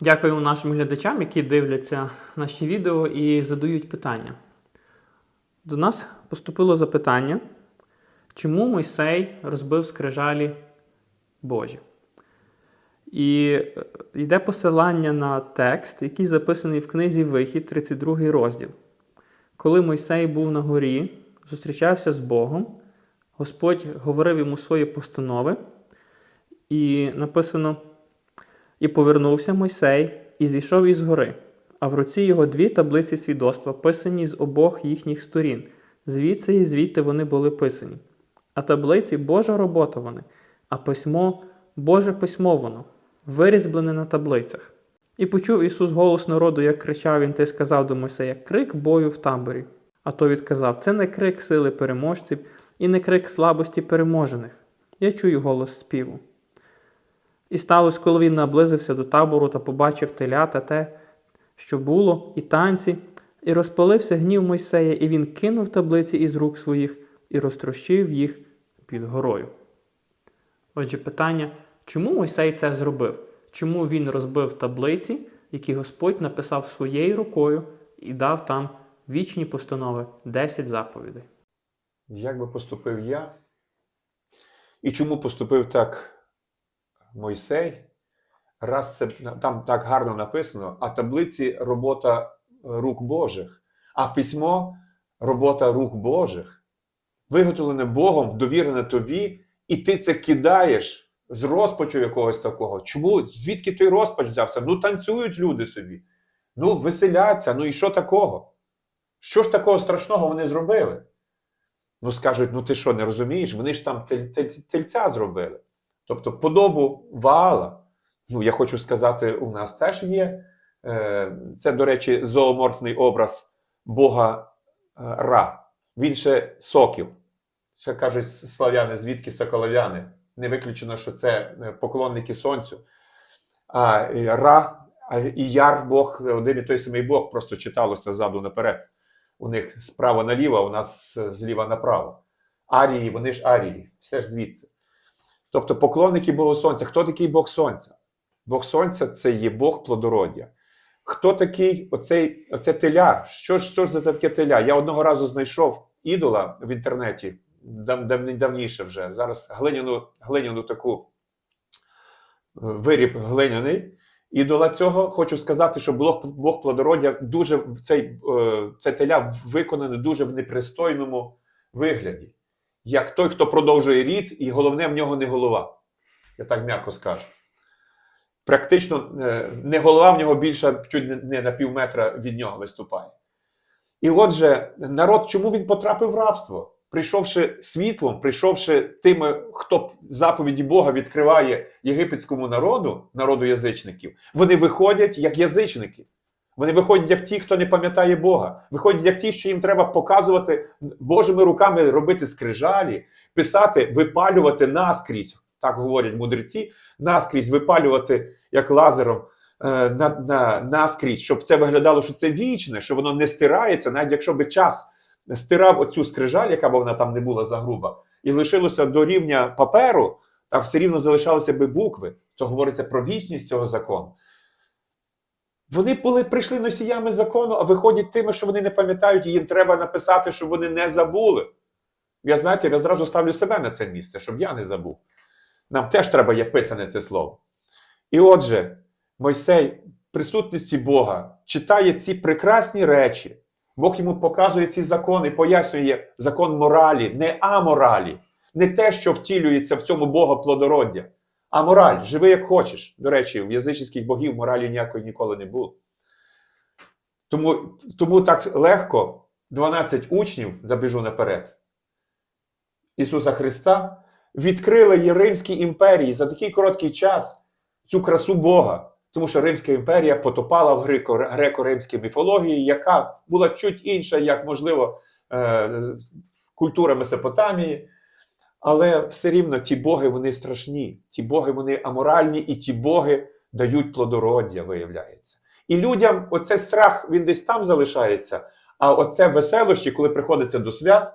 Дякуємо нашим глядачам, які дивляться наші відео і задають питання. До нас поступило запитання, чому Мойсей розбив скрижалі Божі? І е, йде посилання на текст, який записаний в книзі Вихід, 32 розділ. Коли Мойсей був на горі, зустрічався з Богом, Господь говорив йому свої постанови, і написано: І повернувся Мойсей і зійшов із гори, а в руці його дві таблиці свідоцтва, писані з обох їхніх сторін. Звідси і звідти вони були писані. А таблиці Божа робота вони, а письмо Боже письмо воно, вирізблене на таблицях. І почув Ісус голос народу, як кричав він, ти сказав до Мойсея, крик бою в таборі. А той відказав: Це не крик сили переможців і не крик слабості переможених. Я чую голос співу. І сталося, коли він наблизився до табору та побачив телята те, що було, і танці, і розпалився гнів Мойсея, і він кинув таблиці із рук своїх і розтрощив їх під горою. Отже, питання, чому Мойсей це зробив? Чому він розбив таблиці, які Господь написав своєю рукою і дав там вічні постанови 10 заповідей? Як би поступив я? І чому поступив так Мойсей? Раз це там так гарно написано, а таблиці робота рук Божих, а письмо робота рук Божих, виготовлене Богом, довірене тобі, і ти це кидаєш з розпачу якогось такого. Чому? Звідки той розпач взявся? Ну, танцюють люди собі, ну, веселяться, ну і що такого? Що ж такого страшного вони зробили? Ну, скажуть, ну ти що, не розумієш? Вони ж там тель, тель, тельця зробили. Тобто, подобу Ваала, ну, я хочу сказати, у нас теж є. Е, Це, до речі, зооморфний образ Бога е, Ра. Він ще сокіл. Ще кажуть слав'яни, звідки соколов'яни. Не виключено, що це е, поклонники сонцю. А Ра і Яр Бог, один і той самий Бог, просто читалося ззаду наперед. У них справа наліво, у нас зліва направо. Арії, вони ж арії, все ж звідси. Тобто поклонники Богу Сонця. Хто такий Бог Сонця? Бог Сонця це є Бог плодородя. Хто такий оцей, оце теля? Що що ж за таке теля? Я одного разу знайшов ідола в інтернеті, дав, дав, давніше вже. Зараз глиняну, глиняну таку виріб глиняний. Ідола цього хочу сказати, що Бог, Бог плодородя дуже цей, це теля виконане дуже в непристойному вигляді. Як той, хто продовжує рід, і головне в нього не голова. Я так м'яко скажу. Практично не голова в нього більше чуть не на пів метра від нього виступає. І отже, народ, чому він потрапив в рабство? Прийшовши світлом, прийшовши тими, хто заповіді Бога відкриває єгипетському народу, народу язичників, вони виходять як язичники. Вони виходять як ті, хто не пам'ятає Бога. Виходять як ті, що їм треба показувати Божими руками робити скрижалі, писати, випалювати наскрізь, так говорять мудреці, наскрізь випалювати як лазером е, на, на, наскрізь, щоб це виглядало, що це вічне, що воно не стирається, навіть якщо би час стирав оцю скрижаль, яка б вона там не була загруба, і лишилося до рівня паперу, там все рівно залишалися би букви, то говориться про вічність цього закону. Вони були, прийшли носіями закону, а виходять тими, що вони не пам'ятають, і їм треба написати, щоб вони не забули. Я знаєте, я зразу ставлю себе на це місце, щоб я не забув. Нам теж треба є писане це слово. І отже, Мойсей, в присутності Бога, читає ці прекрасні речі. Бог йому показує ці закони, пояснює закон моралі, не аморалі, не те, що втілюється в цьому Бога плодороддя, а мораль. Живи як хочеш. До речі, в язичницьких богів моралі ніякої ніколи не було. Тому, тому так легко 12 учнів, забіжу наперед, Ісуса Христа відкрили її Римській імперії за такий короткий час цю красу Бога. Тому що Римська імперія потопала в греко-римській міфології, яка була чуть інша, як, можливо, е, культура Месопотамії. Але все рівно ті боги вони страшні, ті боги вони аморальні, і ті боги дають плодороддя, виявляється. І людям оцей страх він десь там залишається. А оце веселощі, коли приходиться до свят,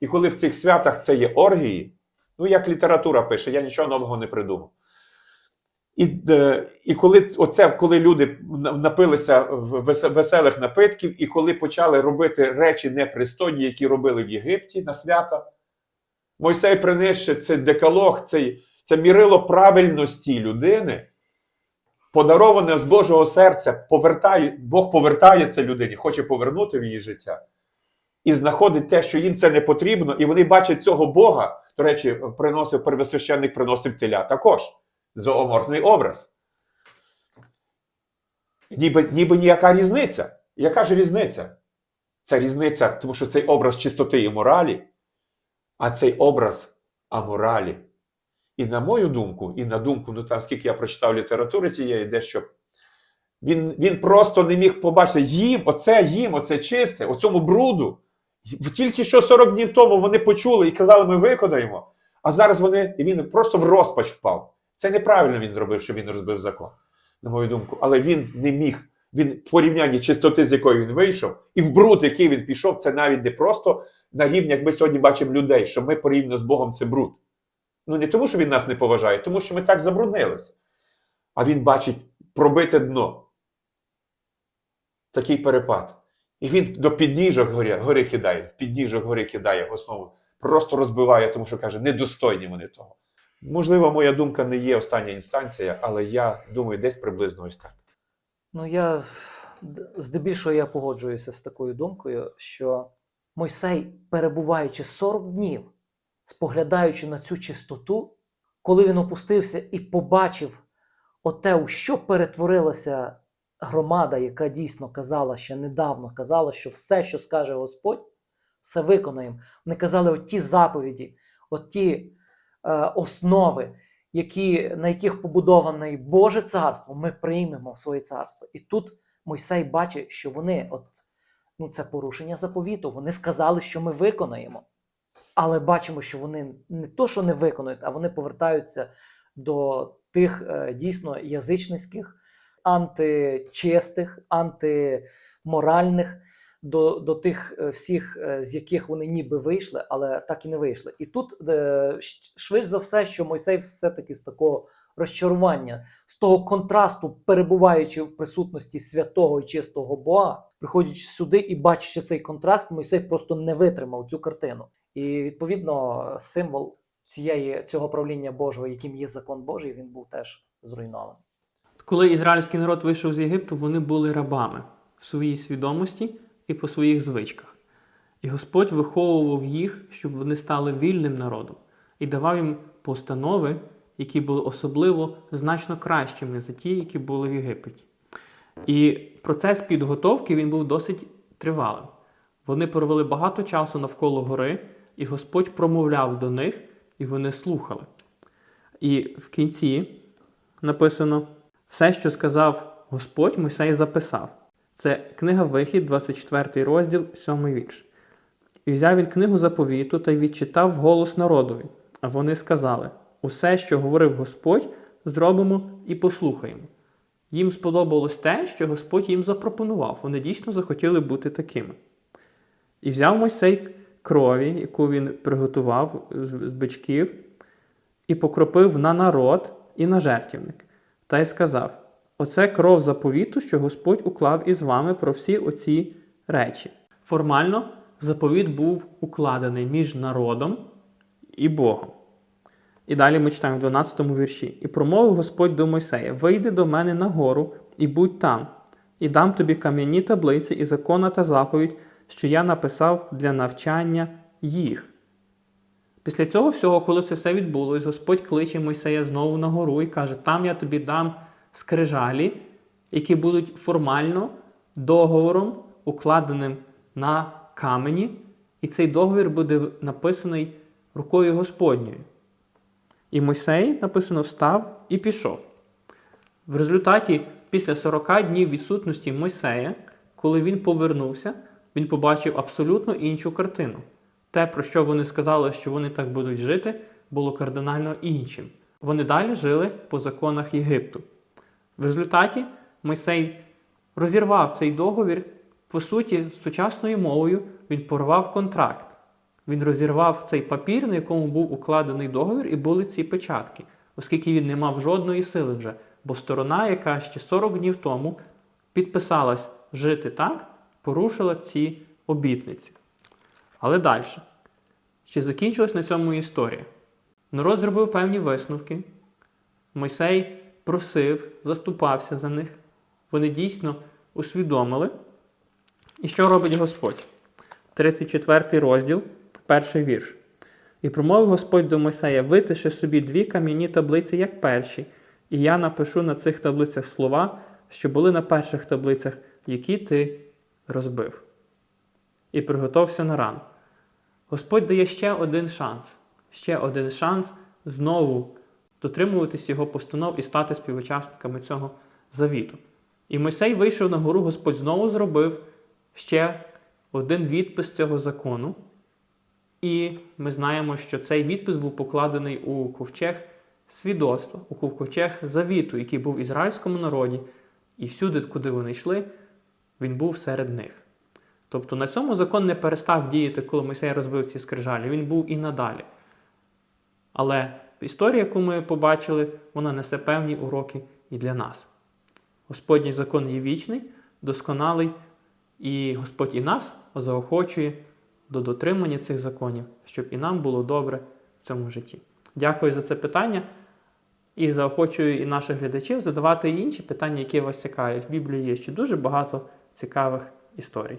і коли в цих святах це є оргії, ну як література пише, я нічого нового не придумав. І, е, і коли оце, коли люди напилися веселих напитків, і коли почали робити речі непристойні, які робили в Єгипті на свята, Мойсей приніс ще цей декалог, цей, це мірило правильності людини, подароване з Божого серця, повертає, Бог повертає це людині, хоче повернути в її життя. І знаходить те, що їм це не потрібно, і вони бачать цього Бога. До речі, приносив первосвященник, приносив теля також зооморфний образ. Ніби, ніби ніяка різниця. Яка ж різниця? Це різниця, тому що цей образ чистоти і моралі, а цей образ аморалі. І на мою думку, і на думку, ну там скільки я прочитав літератури тієї, дещо. Він, він просто не міг побачити їм, оце їм, оце чисте, оцьому бруду. Тільки що 40 днів тому вони почули і казали, ми виконаємо. А зараз вони, і він просто в розпач впав. Це неправильно він зробив, що він розбив закон, на мою думку. Але він не міг. Він в порівнянні чистоти, з якої він вийшов, і в бруд, який він пішов, це навіть не просто на рівні, як ми сьогодні бачимо людей, що ми порівняно з Богом це бруд. Ну не тому, що він нас не поважає, тому що ми так забруднилися. А він бачить пробите дно. Такий перепад. І він до підніжок гори, гори кидає, в підніжок гори кидає в основу. Просто розбиває, тому що каже, недостойні вони того. Можливо, моя думка не є остання інстанція, але я думаю, десь приблизно ось так. Ну, я здебільшого я погоджуюся з такою думкою, що Мойсей, перебуваючи 40 днів, споглядаючи на цю чистоту, коли він опустився і побачив оте, у що перетворилася громада, яка дійсно казала ще недавно, казала, що все, що скаже Господь, все виконаємо. Вони казали оті заповіді, оті е, основи, які, на яких побудоване Боже царство, ми приймемо своє царство. І тут Мойсей бачить, що вони, от, ну це порушення заповіту, вони сказали, що ми виконаємо. Але бачимо, що вони не то, що не виконують, а вони повертаються до тих е, дійсно язичницьких, античистих, антиморальних, до, до тих е, всіх, е, з яких вони ніби вийшли, але так і не вийшли. І тут швидше за все, що Мойсей все-таки з такого розчарування, з того контрасту, перебуваючи в присутності святого і чистого Бога, приходячи сюди і бачачи цей контраст, Мойсей просто не витримав цю картину. І відповідно символ цієї цього правління Божого, яким є закон Божий, він був теж зруйнований. Коли ізраїльський народ вийшов з Єгипту, вони були рабами в своїй свідомості і по своїх звичках. І Господь виховував їх, щоб вони стали вільним народом, і давав їм постанови, які були особливо значно кращими за ті, які були в Єгипті. І процес підготовки він був досить тривалим. Вони провели багато часу навколо гори, і Господь промовляв до них, і вони слухали. І в кінці написано: все, що сказав Господь, Мойсей записав. Це книга Вихід, 24 розділ, 7 вірш. І взяв він книгу заповіту та й відчитав голос народові. А вони сказали: Усе, що говорив Господь, зробимо і послухаємо. Їм сподобалось те, що Господь їм запропонував. Вони дійсно захотіли бути такими. І взяв Мойсей крові, яку він приготував з бичків, і покропив на народ і на жертівник, та й сказав: Оце кров заповіту, що Господь уклав із вами про всі оці речі. Формально заповіт був укладений між народом і Богом. І далі ми читаємо в 12 вірші. І промовив Господь до Мойсея: Вийди до мене на гору і будь там, і дам тобі кам'яні таблиці і закона та заповідь, що я написав для навчання їх. Після цього всього, коли це все відбулось, Господь кличе Мойсея знову на гору і каже: Там я тобі дам скрижалі, які будуть формально договором, укладеним на камені, і цей договір буде написаний рукою Господньою. І Мойсей написано встав і пішов. В результаті, після 40 днів відсутності Мойсея, коли він повернувся, він побачив абсолютно іншу картину. Те, про що вони сказали, що вони так будуть жити, було кардинально іншим. Вони далі жили по законах Єгипту. В результаті Мойсей розірвав цей договір, по суті, сучасною мовою він порвав контракт. Він розірвав цей папір, на якому був укладений договір, і були ці печатки. оскільки він не мав жодної сили вже. Бо сторона, яка ще 40 днів тому підписалась жити так, порушила ці обітниці. Але далі. Чи закінчилась на цьому історія? Народ зробив певні висновки. Мойсей просив, заступався за них. Вони дійсно усвідомили. І що робить Господь? 34 розділ, перший вірш. І промовив Господь до Мойсея: витиши собі дві кам'яні таблиці, як перші, і я напишу на цих таблицях слова, що були на перших таблицях, які ти розбив. І приготовся на рану. Господь дає ще один шанс, ще один шанс знову дотримуватись його постанов і стати співучасниками цього завіту. І Мойсей вийшов на гору, Господь знову зробив ще один відпис цього закону. І ми знаємо, що цей відпис був покладений у ковчег свідоцтва, у ковчег завіту, який був в ізраїльському народі, і всюди, куди вони йшли, він був серед них. Тобто на цьому закон не перестав діяти, коли Мойсей розбив ці скрижалі, він був і надалі. Але історія, яку ми побачили, вона несе певні уроки і для нас. Господній закон є вічний, досконалий, і Господь і нас заохочує до дотримання цих законів, щоб і нам було добре в цьому житті. Дякую за це питання і заохочую і наших глядачів задавати інші питання, які вас цікавлять. В Біблії є ще дуже багато цікавих історій.